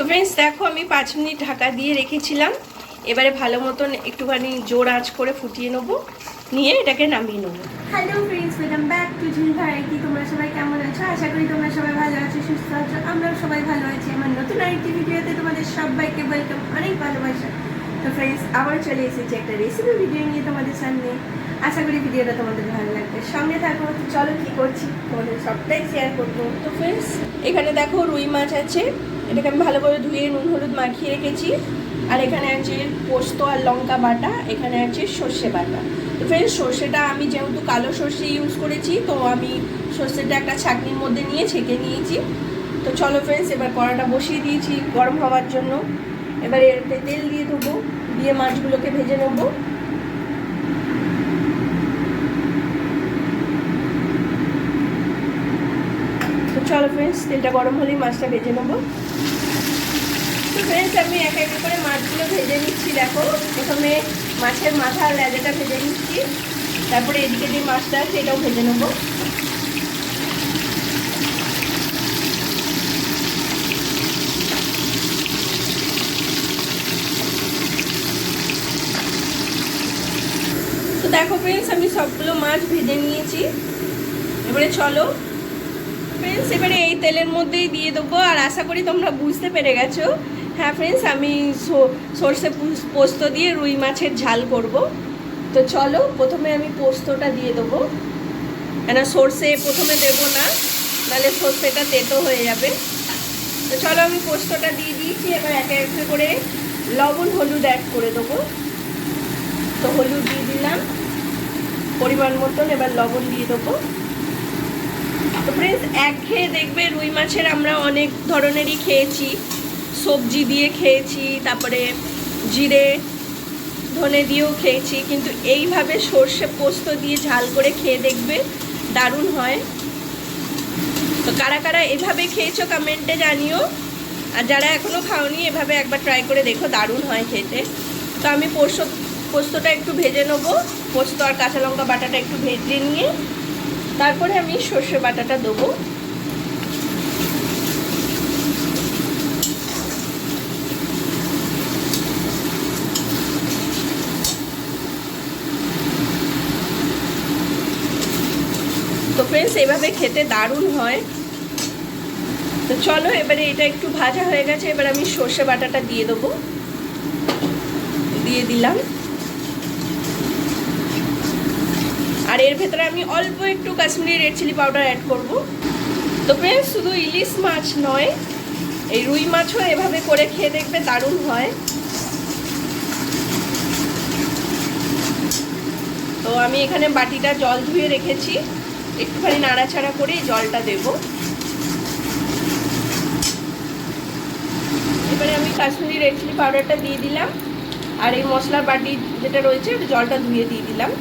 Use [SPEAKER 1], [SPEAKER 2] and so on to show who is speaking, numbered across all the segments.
[SPEAKER 1] তো ফ্রেন্ডস দেখো আমি পাঁচ মিনিট ঢাকা দিয়ে রেখেছিলাম। এবারে ভালো মতন একটুখানি জোর আঁচ করে ফুটিয়ে নেব নিয়ে এটাকে নামিয়ে নেব।
[SPEAKER 2] Hello friends welcome back to ঝুল ভাইকি তোমরা সবাই কেমন আছো? আশা করি তোমরা সবাই ভালো আছো সুস্থ আছো। আমরাও সবাই ভালো আছি। আমার নতুন আরেকটি ভিডিওতে তোমাদের সবাইকে ওয়েলকাম অনেক ভালোবাসা। তো ফ্রেন্ডস আবার চলে এসেছি একটা রেসিপি ভিডিও নিয়ে তোমাদের সামনে। আশা করি ভিডিওটা তোমাদের ভালো লাগবে। সঙ্গে থাকো তো চলো কী করছি? তোমাদের সবটাই শেয়ার করব।
[SPEAKER 1] তো ফ্রেন্ডস এখানে দেখো রুই মাছ আছে। এটাকে আমি ভালো করে ধুয়ে নুন, হলুদ মাখিয়ে রেখেছি। আর এখানে আছে পোস্ত আর লঙ্কা বাটা, এখানে আছে সর্ষে বাটা। তো ফ্রেন্ডস সর্ষেটা আমি যেহেতু কালো সর্ষে ইউজ করেছি, তো আমি সর্ষেটা একটা ছাঁকনির মধ্যে নিয়ে ছেঁকে নিয়েছি। তো চলো ফ্রেন্ডস এবার কড়াটা বসিয়ে দিয়েছি গরম হওয়ার জন্য। এবার এতে তেল দিয়ে দেবো দিয়ে মাছগুলোকে ভেজে নেব। তো চলো ফ্রেন্ডস তেলটা গরম হলেই মাছটা ভেজে নেব। ফ্রেন্ডস আমি এক এক করে মাছগুলো ভেজে নিচ্ছি, দেখো। প্রথমে মাছের মাথা আর লেজাটা ভেজে নিচ্ছি। তারপরে এদিকে যে মাছটা আছে, এটাও ভেজে নেব। তো দেখো ফ্রেন্ডস আমি সবগুলো মাছ ভেজে নিয়েছি। এবারে চলো। ফ্রেন্ডস এবারে এই তেলের মধ্যেই দিয়ে দেবো। আর আশা করি তোমরা বুঝতে পেরে গেছো হ্যাঁ ফ্রেন্ডস আমি সর্ষে পোস্ত দিয়ে রুই মাছের ঝাল করব। তো চলো, প্রথমে আমি পোস্তটা দিয়ে দেবো। কেন সর্ষে প্রথমে দেবো না, নাহলে সর্ষেটা তেতো হয়ে যাবে। তো চলো, আমি পোস্তটা দিয়ে দিয়েছি, এবার একে একে করে লবণ, হলুদ অ্যাড করে দেবো। তো হলুদ দিয়ে দিলাম, পরিমাণ মতন এবার লবণ দিয়ে দেবো। তো ফ্রেন্ডস এক খেয়ে দেখবে রুই মাছের আমরা অনেক ধরনেরই খেয়েছি। সবজি দিয়ে খেয়েছি, তারপরে জিরে, ধনে দিয়েও খেয়েছি, কিন্তু এইভাবে সর্ষে পোস্ত দিয়ে ঝাল করে খেয়ে দেখবে দারুণ হয়। তো কারা কারা এভাবে খেয়েছো কমেন্টে জানিও। আর যারা এখনও খাওনি, এভাবে একবার ট্রাই করে দেখো, দারুণ হয় খেতে। তো আমি পোস্ত, পোস্তটা একটু ভেজে নেব। পোস্ত আর কাঁচা লঙ্কা বাটাটা একটু ভেজে নিয়ে, তারপরে আমি সর্ষে বাটাটা দেবো। ফ্রেন্ডস এভাবে খেতে দারুণ হয়। তো চলো, এবারে এটা একটু ভাজা হয়ে গেছে, এবার আমি সর্ষে বাটাটা দিয়ে দেবো। দিয়ে দিলাম। আর এর ভেতরে আমি অল্প একটু Kashmiri red chilli powder add করব। তো ফ্রেন্ডস শুধু ইলিশ মাছ নয়, এই রুই মাছও এভাবে করে খেয়ে দেখবে দারুণ হয়। তো আমি এখানে বাটিটা জল ধুয়ে রেখেছি। একটুখানি নাড়াচাড়া করে জলটা দেব। এবারে আমি কাশ্মীরি রেড চিলি পাউডারটা দিয়ে দিলাম। আর এই মশলার বাটি যেটা রয়েছে জলটা ধুয়ে দিয়ে দিলাম।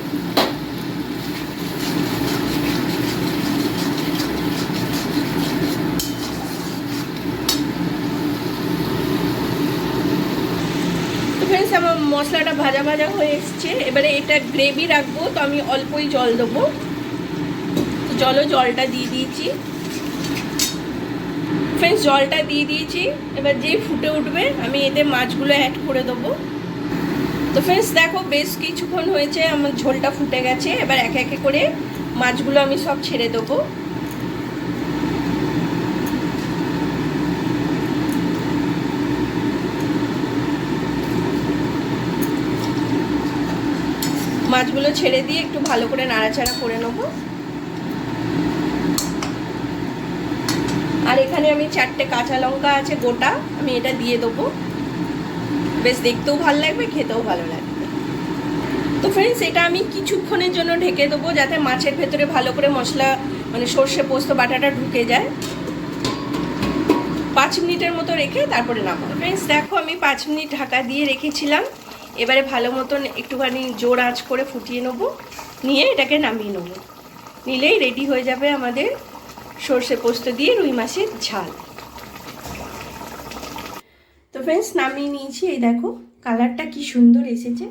[SPEAKER 1] আমার মশলাটা ভাজা ভাজা হয়ে এসছে। এবারে এটা গ্রেভি রাখব, তো আমি অল্পই জল দেবো। জলও জলটা দিয়ে দিয়েছি। ফ্রেন্ডস জলটা দিয়ে দিয়েছি। এবার যেই ফুটে উঠবে, আমি এতে মাছগুলো অ্যাড করে দেবো। তো ফ্রেন্ডস দেখো বেশ কিছুক্ষণ হয়েছে, আমার ঝোলটা ফুটে গেছে। এবার একে একে করে মাছগুলো আমি সব ছেড়ে দেবো। মাছগুলো ছেড়ে দিয়ে একটু ভালো করে নাড়াচাড়া করে নেব। আর এখানে আমি চারটে কাঁচা লঙ্কা আছে, গোটা। আমি এটা দিয়ে দেবো। বেশ, দেখতেও ভালো লাগবে, খেতেও ভালো লাগবে। তো ফ্রেন্ডস এটা আমি কিছুক্ষণের জন্য ঢেকে দেবো, যাতে মাছের ভেতরে ভালো করে মশলা মানে সর্ষে পোস্ত, বাটাটা ঢুকে যায়। পাঁচ মিনিটের মতো রেখে তারপরে নামাবো। ফ্রেন্ডস দেখো আমি পাঁচ মিনিট ঢাকা দিয়ে রেখেছিলাম। এবারে ভালো মতন একটুখানি জোর আঁচ করে ফুটিয়ে নেব। নিয়ে এটাকে নামিয়ে নেব। নিলেই রেডি হয়ে যাবে আমাদের সর্ষে পোস্ত দিয়ে রুই মাছের ঝাল। তো ফ্রেন্ডস নামিয়ে নিয়েছি। এই দেখো কালারটা কি সুন্দর এসেছে।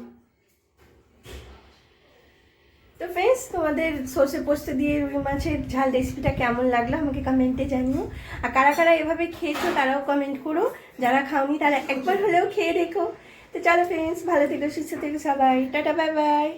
[SPEAKER 1] তো ফ্রেন্ডস
[SPEAKER 2] তোমাদের সর্ষে পোস্ত দিয়ে রুই মাছের ঝাল রেসিপিটা কেমন লাগল আমাকে কমেন্টে জানিও। আর কারা কারা এভাবে খেয়েছো তারাও কমেন্ট করো। যারা খাওনি, তারা একবার হলেও খেয়ে দেখো। তো চলো ফ্রেন্ডস ভালো থেকো, সুস্থ থেকো সবাই। Tata bye bye